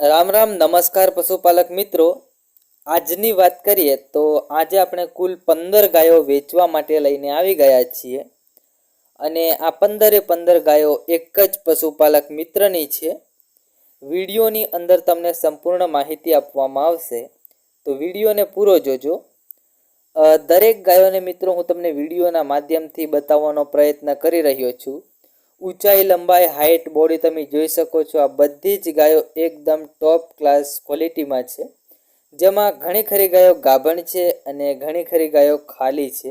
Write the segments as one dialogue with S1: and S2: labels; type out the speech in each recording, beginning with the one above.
S1: રામ રામ, નમસ્કાર પશુપાલક મિત્રો. આજની વાત કરીએ તો આજે આપણે કુલ પંદર ગાયો વેચવા માટે લઈને આવી ગયા છીએ. અને આ પંદરે પંદર ગાયો એક જ પશુપાલક મિત્રની છે. વિડીયોની અંદર તમને સંપૂર્ણ માહિતી આપવામાં આવશે. તો વિડીયોને પૂરો જોજો. દરેક ગાયોને મિત્રો હું તમને વિડીયોના માધ્યમથી બતાવવાનો પ્રયત્ન કરી રહ્યો છું. ઊંચાઈ, લંબાઈ હાઇટ બોડી તમે જોઈ શકો છો. આ બધી જ ગાયો એકદમ ટોપ ક્લાસ ક્વોલિટીમાં છે. જેમાં ઘણી ખરી ગાયો ગાભણ છે અને ઘણી ખરી ગાયો ખાલી છે.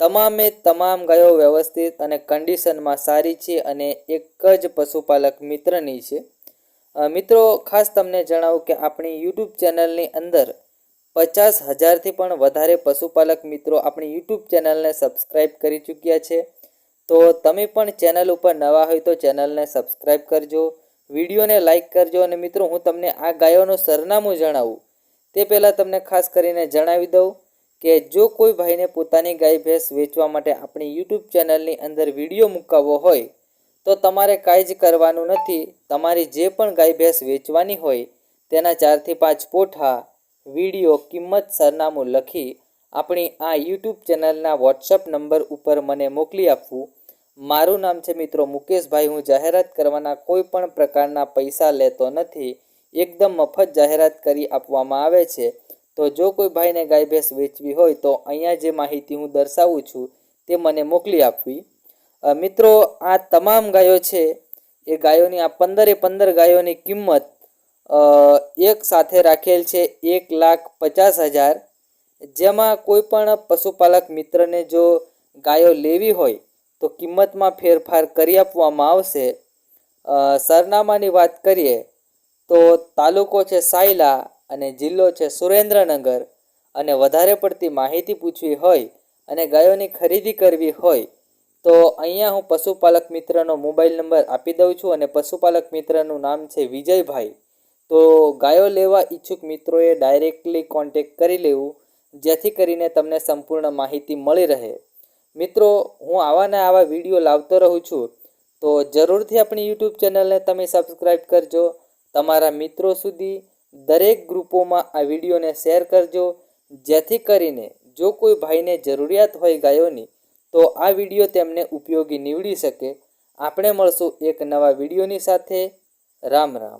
S1: તમામે તમામ ગાયો વ્યવસ્થિત અને કન્ડિશનમાં સારી છે અને એક જ પશુપાલક મિત્રની છે. મિત્રો, ખાસ તમને જણાવું કે આપણી યુટ્યુબ ચેનલની અંદર પચાસ હજારથી પણ વધારે પશુપાલક મિત્રો આપણી યુટ્યુબ ચેનલને સબસ્ક્રાઈબ કરી ચૂક્યા છે. તો તમે પણ ચેનલ ઉપર નવા હોય તો ચેનલને સબસ્ક્રાઈબ કરજો, વિડીયોને લાઇક કરજો અને મિત્રો હું તમને આ ગાયોનું સરનામું જણાવું. તે પહેલાં તમને ખાસ કરીને જણાવી દઉં કે જો કોઈ ભાઈને પોતાની ગાય ભેંસ વેચવા માટે આપણી યુટ્યુબ ચેનલની અંદર વીડિયો મૂકાવવો હોય, તો તમારે કાંઈ જ કરવાનું નથી. તમારી જે પણ ગાય ભેંસ વેચવાની હોય, તેના ચારથી પાંચ પોઠા, વીડિયો, કિંમત સરનામું લખી આપણી આ યુટ્યુબ ચેનલના વોટ્સઅપ નંબર ઉપર મને મોકલી આપવું. મારું નામ છે મિત્રો મુકેશભાઈ. હું જાહેરાત કરવાના કોઈ પણ પ્રકારના પૈસા લેતો નથી. એકદમ મફત જાહેરાત કરી આપવામાં આવે છે. તો જો કોઈ ભાઈને ગાય ભેંસ વેચવી હોય તો અહીંયા જે માહિતી હું દર્શાવું છું તે મને મોકલી આપવી. મિત્રો, આ તમામ ગાયો છે એ ગાયોની આ પંદરે પંદર ગાયોની કિંમત એક સાથે રાખેલ છે એક લાખ પચાસ હજાર. જેમાં કોઈ પણ પશુપાલક મિત્રને જો ગાયો લેવી હોય તો કિંમતમાં ફેરફાર કરી આપવામાં આવશે. સરનામાની વાત કરીએ તો તાલુકો છે સાયલા અને જિલ્લો છે સુરેન્દ્રનગર અને વધારે પડતી માહિતી પૂછવી હોય અને ગાયોની ખરીદી કરવી હોય તો અહીંયા હું પશુપાલક મિત્રનો મોબાઈલ નંબર આપી દઉં છું અને પશુપાલક મિત્રનું નામ છે વિજયભાઈ. તો ગાયો લેવા ઈચ્છુક મિત્રોએ ડાયરેક્ટલી કોન્ટેક કરી લેવું, જેથી કરીને તમને સંપૂર્ણ માહિતી મળી રહે. મિત્રો, હું આવા ને આવા વીડિયો લાવતો રહું છું, તો જરૂરથી આપણી યુટ્યુબ ચેનલને તમે સબસ્ક્રાઈબ કરજો. તમારા મિત્રો સુધી દરેક ગ્રુપોમાં આ વિડીયોને શેર કરજો. જેથી કરીને જો કોઈ ભાઈને જરૂરિયાત હોય ગાયોની તો આ વીડિયો તેમને ઉપયોગી નીવડી શકે. આપણે મળશું એક નવા વિડીયોની સાથે. રામ રામ.